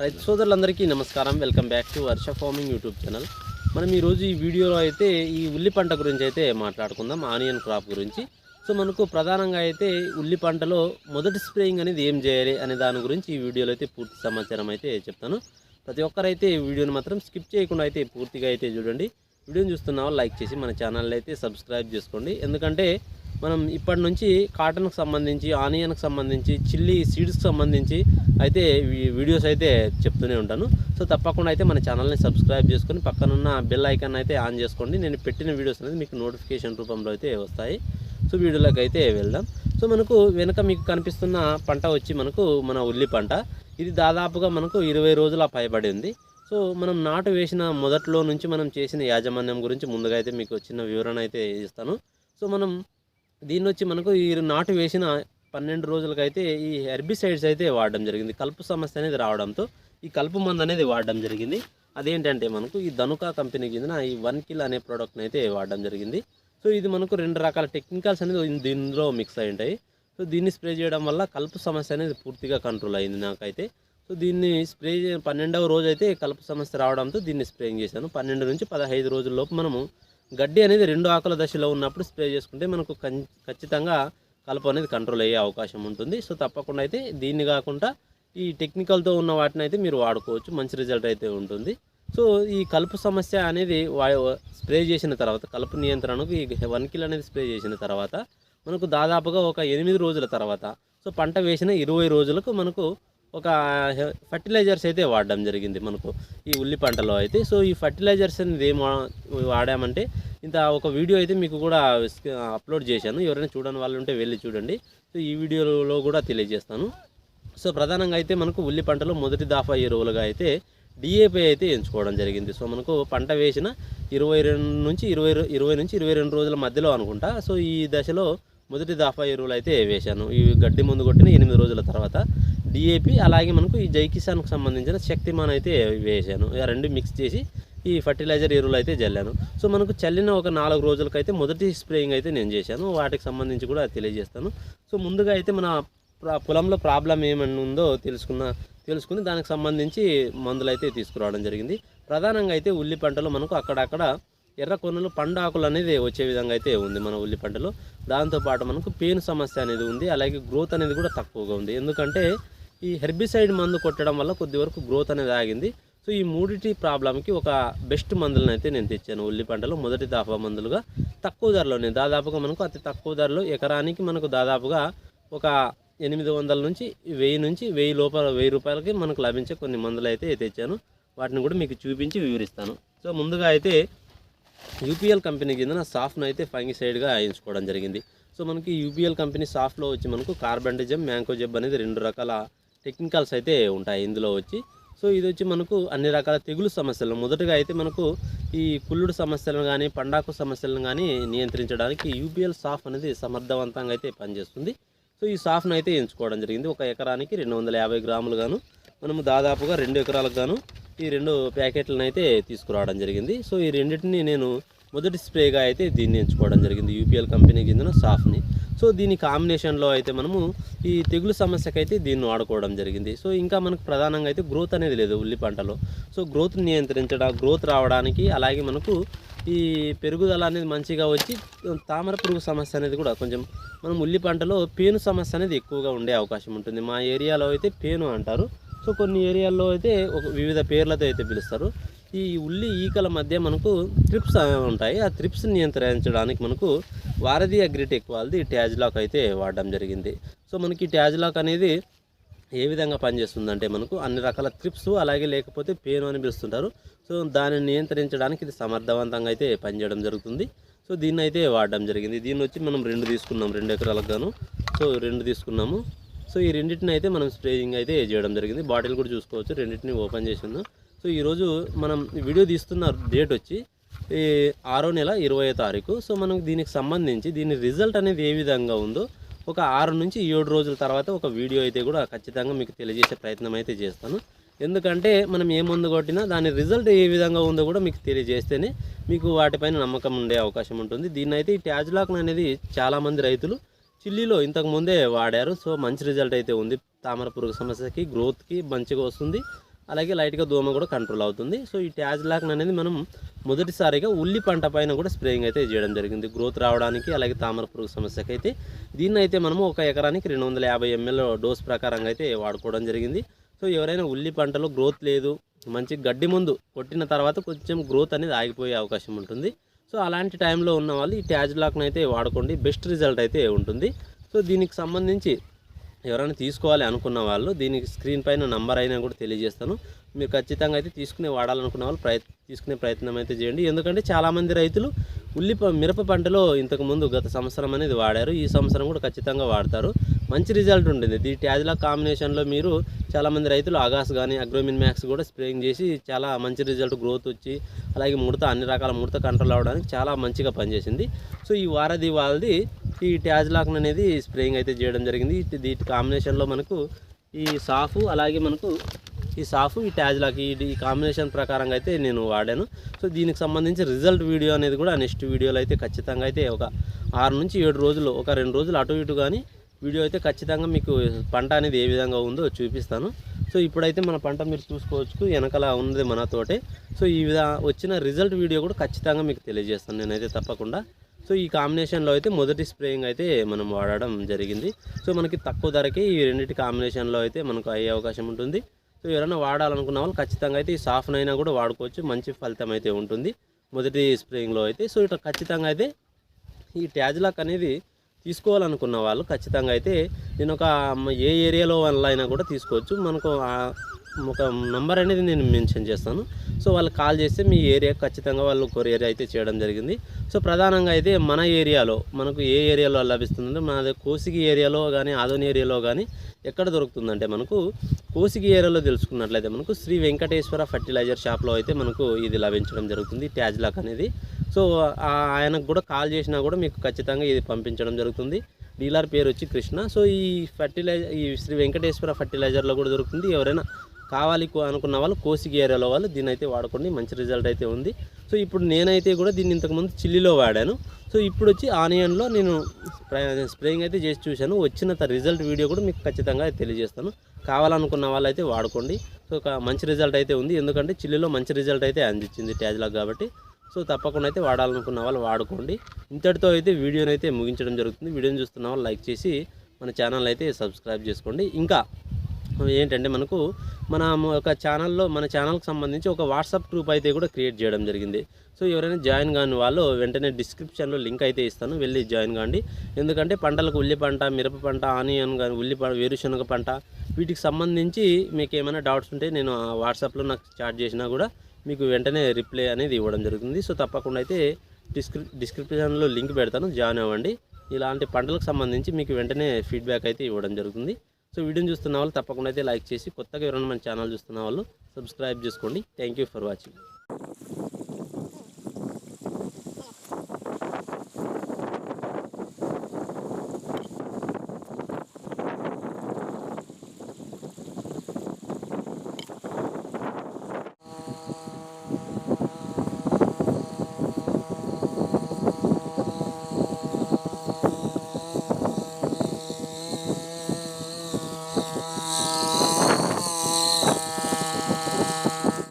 రైతు సోదరులందరికీ నమస్కారం. Welcome back to Varsha farming YouTube channel. మనం ఈరోజు ఈ వీడియోలో అయితే ఈ ఉల్లి పంట గురించి అయితే మాట్లాడుకుందాం ఆనియన్ క్రాప్ గురించి. సో మనకు ప్రధానంగా అయితే ఉల్లి పంటలో మొదటి స్ప్రేయింగ్ అనేది ఏం చేయాలి అనే దాని గురించి ఈ వీడియోలో అయితే పూర్తి సమాచారం అయితే చెప్తాను. ప్రతి ఒక్కరైతే ఈ వీడియోని మాత్రం స్కిప్ చేయకుండా అయితే పూర్తిగా అయితే చూడండి. వీడియోని చూస్తున్న లైక్ చేసి మన ఛానల్ అయితే సబ్స్క్రైబ్ చేసుకోండి. ఎందుకంటే మనం ఇప్పటి నుంచి కాటన్కి సంబంధించి ఆనియన్కి సంబంధించి చిల్లీ సీడ్స్కి సంబంధించి అయితే వీడియోస్ అయితే చెప్తూనే ఉంటాను. సో తప్పకుండా అయితే మన ఛానల్ని సబ్స్క్రైబ్ చేసుకొని పక్కనున్న బెల్ ఐకాన్ అయితే ఆన్ చేసుకోండి. నేను పెట్టిన వీడియోస్ అనేది మీకు నోటిఫికేషన్ రూపంలో అయితే వస్తాయి. సో వీడియోలోకి అయితే వెళ్దాం. సో మనకు వెనక మీకు కనిపిస్తున్న పంట వచ్చి మనకు మన ఉల్లి పంట. ఇది దాదాపుగా మనకు ఇరవై రోజుల పైబడి ఉంది సో మనం నాటు వేసిన మొదట్లో నుంచి మనం చేసిన యాజమాన్యం గురించి ముందుగా అయితే మీకు చిన్న వివరణ అయితే ఇస్తాను. సో మనం దీన్ని వచ్చి మనకు ఈ నాటు వేసిన పన్నెండు రోజులకైతే ఈ హెర్బిసైడ్స్ అయితే వాడడం జరిగింది. కలుపు సమస్య అనేది రావడంతో ఈ కలుపు మందు అనేది వాడడం జరిగింది. అదేంటంటే మనకు ఈ ధనుకా కంపెనీకి చెందిన ఈ వన్ కిల్ అనే ప్రోడక్ట్ని అయితే వాడడం జరిగింది. సో ఇది మనకు రెండు రకాల టెక్నికల్స్ అనేది దీనిలో మిక్స్ అయి ఉంటాయి. సో దీన్ని స్ప్రే చేయడం వల్ల కలుపు సమస్య అనేది పూర్తిగా కంట్రోల్ అయింది నాకైతే. సో దీన్ని స్ప్రే పన్నెండవ రోజు అయితే కలుపు సమస్య రావడంతో దీన్ని స్ప్రేయింగ్ చేశాను. పన్నెండు నుంచి పదహైదు రోజుల్లోపు మనము గడ్డి అనేది రెండు ఆకుల దశలో ఉన్నప్పుడు స్ప్రే చేసుకుంటే మనకు కం- ఖచ్చితంగా కలుపు అనేది కంట్రోల్ అయ్యే అవకాశం ఉంటుంది. సో తప్పకుండా అయితే దీన్ని కాకుండా ఈ టెక్నికల్తో ఉన్న వాటిని అయితే మీరు వాడుకోవచ్చు. మంచి రిజల్ట్ అయితే ఉంటుంది. సో ఈ కలుపు సమస్య అనేది స్ప్రే చేసిన తర్వాత కలుపు నియంత్రణకు ఈ వన్ కిల్ అనేది స్ప్రే చేసిన తర్వాత మనకు దాదాపుగా ఒక ఎనిమిది రోజుల తర్వాత సో పంట వేసిన ఇరవై రోజులకు మనకు ఒక ఫర్టిలైజర్స్ అయితే వాడడం జరిగింది మనకు ఈ ఉల్లి పంటలో అయితే. సో ఈ ఫర్టిలైజర్స్ అనేది ఏం వాడామంటే ఇంత ఒక వీడియో అయితే మీకు కూడా అప్లోడ్ చేశాను. ఎవరైనా చూడని వాళ్ళు ఉంటే వెళ్ళి చూడండి. సో ఈ వీడియోలో కూడా తెలియజేస్తాను. సో ప్రధానంగా అయితే మనకు ఉల్లి పంటలో మొదటి దాఫా ఎరువులుగా అయితే డిఏపి అయితే ఎంచుకోవడం జరిగింది. సో మనకు పంట వేసిన ఇరవై రెండు నుంచి ఇరవై ఇరవై నుంచి ఇరవై రెండు రోజుల మధ్యలో అనుకుంటా. సో ఈ దశలో మొదటి దాఫా ఎరువులు అయితే వేశాను. ఈ గడ్డి ముందు కొట్టిన ఎనిమిది రోజుల తర్వాత డిఏపి అలాగే మనకు ఈ జై కిసాన్కు సంబంధించిన శక్తిమాన్ అయితే వేశాను. రెండు మిక్స్ చేసి ఈ ఫర్టిలైజర్ ఎరువులు అయితే చల్లాను సో మనకు చల్లిన ఒక నాలుగు రోజులకైతే మొదటి స్ప్రేయింగ్ అయితే నేను చేశాను. వాటికి సంబంధించి కూడా తెలియజేస్తాను. సో ముందుగా అయితే మన పొలంలో ప్రాబ్లం ఏమన్నా ఉందో తెలుసుకున్న తెలుసుకుని దానికి సంబంధించి మందులు అయితే తీసుకురావడం జరిగింది. ప్రధానంగా అయితే ఉల్లి పంటలో మనకు అక్కడక్కడ ఎర్ర కొనలు పండు ఆకులు అనేది వచ్చే విధంగా అయితే ఉంది మన ఉల్లి పంటలో. దాంతోపాటు మనకు పేను సమస్య అనేది ఉంది అలాగే గ్రోత్ అనేది కూడా తక్కువగా ఉంది. ఎందుకంటే ఈ హెర్బిసైడ్ మందు కొట్టడం వల్ల కొద్ది వరకు గ్రోత్ అనేది ఆగింది. సో ఈ మూడిటి ప్రాబ్లంకి ఒక బెస్ట్ మందులను అయితే నేను తెచ్చాను ఉల్లి పంటలో. మొదటి దాఫా మందులుగా తక్కువ ధరలోనే దాదాపుగా మనకు అతి తక్కువ ధరలో ఎకరానికి మనకు దాదాపుగా ఒక ఎనిమిది వందల నుంచి వెయ్యి నుంచి వెయ్యి లోపల వెయ్యి రూపాయలకి మనకు లభించే కొన్ని మందులు అయితే తెచ్చాను. వాటిని కూడా మీకు చూపించి వివరిస్తాను. సో ముందుగా అయితే యూపీఎల్ కంపెనీ కింద సాఫ్ట్ను అయితే ఫంగిసైడ్గా ఎంచుకోవడం జరిగింది. సో మనకి యూపీఎల్ కంపెనీ సాఫ్ట్లో వచ్చి మనకు కార్బండిజం మ్యాంకోజెబ్ అనేది రెండు రకాల టెక్నికల్స్ అయితే ఉంటాయి ఇందులో వచ్చి. సో ఇది వచ్చి మనకు అన్ని రకాల తెగులు సమస్యలు. మొదటగా అయితే మనకు ఈ కుళ్ళుడు సమస్యలను కానీ పండాకు సమస్యలను కానీ నియంత్రించడానికి యూపీఎల్ సాఫ్ అనేది సమర్థవంతంగా అయితే పనిచేస్తుంది. సో ఈ సాఫ్ను అయితే ఎంచుకోవడం జరిగింది. ఒక ఎకరానికి రెండు వందల యాభై గ్రాములు గాను మనము దాదాపుగా రెండు ఎకరాలకు గాను ఈ రెండు ప్యాకెట్లను అయితే తీసుకురావడం జరిగింది. సో ఈ రెండింటిని నేను మొదటి స్ప్రేగా అయితే దీన్ని ఎంచుకోవడం జరిగింది. యూపీఎల్ కంపెనీ చెందిన సాఫ్ని. సో దీని కాంబినేషన్లో అయితే మనము ఈ తెగులు సమస్యకైతే దీన్ని వాడుకోవడం జరిగింది. సో ఇంకా మనకు ప్రధానంగా అయితే గ్రోత్ అనేది లేదు ఉల్లి పంటలో. సో గ్రోత్ నియంత్రించడం గ్రోత్ రావడానికి అలాగే మనకు ఈ పెరుగుదల అనేది మంచిగా వచ్చి తామర పురుగు సమస్య అనేది కూడా కొంచెం మనం ఉల్లి పంటలో పేను సమస్య అనేది ఎక్కువగా ఉండే అవకాశం ఉంటుంది. మా ఏరియాలో అయితే పేను అంటారు. సో కొన్ని ఏరియాల్లో అయితే ఒక వివిధ పేర్లతో అయితే పిలుస్తారు. ఈ ఉల్లి ఈకల మధ్య మనకు ట్రిప్స్ ఉంటాయి. ఆ ట్రిప్స్ నియంత్రించడానికి మనకు వారధి అగ్రిటెక్ వాళ్ళది ట్యాజ్ లాక్ అయితే వాడడం జరిగింది. సో మనకి ట్యాజ్ లాక్ అనేది ఏ విధంగా పనిచేస్తుందంటే మనకు అన్ని రకాల ట్రిప్స్ అలాగే లేకపోతే పేను అని పిలుస్తుంటారు. సో దానిని నియంత్రించడానికి ఇది సమర్థవంతంగా అయితే పనిచేయడం జరుగుతుంది. సో దీన్ని అయితే వాడడం జరిగింది. దీన్ని వచ్చి మనం రెండు తీసుకున్నాం. రెండు ఎకరాలకు గాను. సో రెండు తీసుకున్నాము. సో ఈ రెండింటిని అయితే మనం స్ప్రేయింగ్ అయితే చేయడం జరిగింది. బాటిల్ కూడా చూసుకోవచ్చు. రెండింటిని ఓపెన్ చేసి సో ఈరోజు మనం వీడియో తీస్తున్న డేట్ వచ్చి ఈ ఆరో నెల ఇరవై తారీఖు. సో మనం దీనికి సంబంధించి దీని రిజల్ట్ అనేది ఏ విధంగా ఉందో ఒక ఆరు నుంచి ఏడు రోజుల తర్వాత ఒక వీడియో అయితే కూడా ఖచ్చితంగా మీకు తెలియజేసే ప్రయత్నం అయితే చేస్తాను. ఎందుకంటే మనం ఏ మందు కొట్టినా దాని రిజల్ట్ ఏ విధంగా ఉందో కూడా మీకు తెలియజేస్తేనే మీకు వాటిపైన నమ్మకం ఉండే అవకాశం ఉంటుంది. దీన్ని అయితే ఈ ట్యాజ్లాక్ అనేది చాలామంది రైతులు చిల్లీలో ఇంతకు ముందే వాడారు. సో మంచి రిజల్ట్ అయితే ఉంది. తామర పురుగు సమస్యకి గ్రోత్కి మంచిగా వస్తుంది. అలాగే లైట్గా దోమ కూడా కంట్రోల్ అవుతుంది. సో ఈ ట్యాజ్ లాక్ అనేది మనం మొదటిసారిగా ఉల్లి పంట పైన కూడా స్ప్రేయింగ్ అయితే చేయడం జరిగింది. గ్రోత్ రావడానికి అలాగే తామర పురుగు సమస్యకి అయితే దీన్ని అయితే మనము ఒక ఎకరానికి రెండు వందల యాభై ఎంఎల్ డోస్ ప్రకారంగా అయితే వాడుకోవడం జరిగింది. సో ఎవరైనా ఉల్లి పంటలో గ్రోత్ లేదు మంచి గడ్డి ముందు కొట్టిన తర్వాత కొంచెం గ్రోత్ అనేది ఆగిపోయే అవకాశం ఉంటుంది. సో అలాంటి టైంలో ఉన్న వాళ్ళు ఈ ట్యాజ్ లాక్ని అయితే వాడుకోండి. బెస్ట్ రిజల్ట్ అయితే ఉంటుంది. సో దీనికి సంబంధించి ఎవరైనా తీసుకోవాలి అనుకున్న వాళ్ళు దీనికి స్క్రీన్ పైన నంబర్ అయినా కూడా తెలియజేస్తాను. మీరు ఖచ్చితంగా అయితే తీసుకునే వాడాలనుకున్న వాళ్ళు ప్రయత్ తీసుకునే ప్రయత్నం అయితే చేయండి. ఎందుకంటే చాలామంది రైతులు ఉల్లి మిరప పంటలో ఇంతకుముందు గత సంవత్సరం అనేది వాడారు. ఈ సంవత్సరం కూడా ఖచ్చితంగా వాడతారు. మంచి రిజల్ట్ ఉంటుంది. ఈ ట్యాజ్లా కాంబినేషన్లో మీరు చాలామంది రైతులు ఆగాస్ కానీ అగ్రోమిన్ మ్యాక్స్ కూడా స్ప్రేయింగ్ చేసి చాలా మంచి రిజల్ట్ గ్రోత్ వచ్చి అలాగే ముడత అన్ని రకాల ముడత కంట్రోల్ అవ్వడానికి చాలా మంచిగా పనిచేసింది. సో ఈ వారది వాళ్ళది ఈ ట్యాజ్లాక్ అనేది స్ప్రేయింగ్ అయితే చేయడం జరిగింది. దీటి కాంబినేషన్లో మనకు ఈ సాఫు అలాగే మనకు ఈ సాఫు ఈ ట్యాజ్లాక్ ఈ కాంబినేషన్ ప్రకారంగా అయితే నేను వాడాను. సో దీనికి సంబంధించి రిజల్ట్ వీడియో అనేది కూడా నెక్స్ట్ వీడియోలో అయితే ఖచ్చితంగా అయితే ఒక ఆరు నుంచి ఏడు రోజులు ఒక రెండు రోజులు అటు ఇటు కానీ వీడియో అయితే ఖచ్చితంగా మీకు పంట అనేది ఏ విధంగా ఉందో చూపిస్తాను. సో ఇప్పుడైతే మన పంట మీరు చూసుకోవచ్చు వెనకాల ఉన్నది మన తోటే. సో ఈ విధ వచ్చిన రిజల్ట్ వీడియో కూడా ఖచ్చితంగా మీకు తెలియజేస్తాను నేనైతే తప్పకుండా. సో ఈ కాంబినేషన్లో అయితే మొదటి స్ప్రేయింగ్ అయితే మనం వాడడం జరిగింది. సో మనకి తక్కువ ధరకే ఈ రెండింటి కాంబినేషన్లో అయితే మనకు అయ్యే అవకాశం ఉంటుంది. సో ఎవరైనా వాడాలనుకున్న వాళ్ళు ఖచ్చితంగా అయితే ఈ సాఫ్ట్ అయినా కూడా వాడుకోవచ్చు మంచి ఫలితం అయితే ఉంటుంది మొదటి స్ప్రేయింగ్లో అయితే. సో ఇట్లా ఖచ్చితంగా అయితే ఈ ట్యాజ్లాక్ అనేది తీసుకోవాలనుకున్న వాళ్ళు ఖచ్చితంగా అయితే నేను ఒక ఏ ఏరియాలో వల్ల అయినా కూడా తీసుకోవచ్చు. మనకు ఒక నంబర్ అనేది నేను మెన్షన్ చేస్తాను. సో వాళ్ళు కాల్ చేస్తే మీ ఏరియా ఖచ్చితంగా వాళ్ళు కొరియర్ అయితే చేయడం జరిగింది. సో ప్రధానంగా అయితే మన ఏరియాలో మనకు ఏ ఏరియాలో లభిస్తుందంటే మన కోసిగి ఏరియాలో కానీ ఆదోని ఏరియాలో కానీ ఎక్కడ దొరుకుతుందంటే మనకు కోసిగి ఏరియాలో తెలుసుకున్నట్లయితే మనకు శ్రీ వెంకటేశ్వర ఫర్టిలైజర్ షాప్లో అయితే మనకు ఇది లభించడం జరుగుతుంది ట్యాజ్ లాక్ అనేది. సో ఆయనకు కూడా కాల్ చేసినా కూడా మీకు ఖచ్చితంగా ఇది పంపించడం జరుగుతుంది. డీలర్ పేరు వచ్చి కృష్ణ. సో ఈ ఫర్టిలైజర్ ఈ శ్రీ వెంకటేశ్వర ఫర్టిలైజర్లో కూడా దొరుకుతుంది. ఎవరైనా కావాలి కో- అనుకున్న వాళ్ళు కోసిగి ఏరియాలో వాళ్ళు దీని అయితే వాడుకోండి మంచి రిజల్ట్ అయితే ఉంది. సో ఇప్పుడు నేనైతే కూడా దీన్ని ఇంతకుముందు చిల్లీలో వాడాను. సో ఇప్పుడు వచ్చి ఆనియన్లో నేను స్ప్రేయింగ్ అయితే చేసి చూశాను. వచ్చిన రిజల్ట్ వీడియో కూడా మీకు ఖచ్చితంగా తెలియజేస్తాను. కావాలనుకున్న వాళ్ళు అయితే వాడుకోండి. సో ఒక మంచి రిజల్ట్ అయితే ఉంది. ఎందుకంటే చిల్లీలో మంచి రిజల్ట్ అయితే అందించింది ట్యాజ్లాగ్ కాబట్టి. సో తప్పకుండా అయితే వాడాలనుకున్న వాళ్ళు వాడుకోండి. ఇంతటితో అయితే వీడియోని అయితే ముగించడం జరుగుతుంది. వీడియోని చూస్తున్న వాళ్ళు లైక్ చేసి మన ఛానల్ అయితే సబ్స్క్రైబ్ చేసుకోండి. ఇంకా ఏంటంటే మనకు మన ఒక ఛానల్లో మన ఛానల్కి సంబంధించి ఒక వాట్సాప్ గ్రూప్ అయితే కూడా క్రియేట్ చేయడం జరిగింది. సో ఎవరైనా జాయిన్ కాని వాళ్ళు వెంటనే డిస్క్రిప్షన్లో లింక్ అయితే ఇస్తాను. వెళ్ళి జాయిన్ కాండి. ఎందుకంటే పంటలకు ఉల్లి పంట మిరప పంట ఆనియన్ కానీ ఉల్లి పంట వేరుశనగ పంట వీటికి సంబంధించి మీకు ఏమైనా డౌట్స్ ఉంటే నేను ఆ వాట్సాప్లో నాకు చాట్ చేసినా కూడా మీకు వెంటనే రిప్లై అనేది ఇవ్వడం జరుగుతుంది. సో తప్పకుండా అయితే డిస్క్రి డిస్క్రిప్షన్లో లింక్ పెడతాను. జాయిన్ అవ్వండి. ఇలాంటి పంటలకు సంబంధించి మీకు వెంటనే ఫీడ్బ్యాక్ అయితే ఇవ్వడం జరుగుతుంది. సో వీడియోని చూస్తున్న వాళ్ళు తప్పకుండా అయితే లైక్ చేసి కొత్తగా ఎవరైనా మన ఛానల్ చూస్తున్న వాళ్ళు సబ్స్క్రైబ్ చేసుకోండి. Thank you for watching.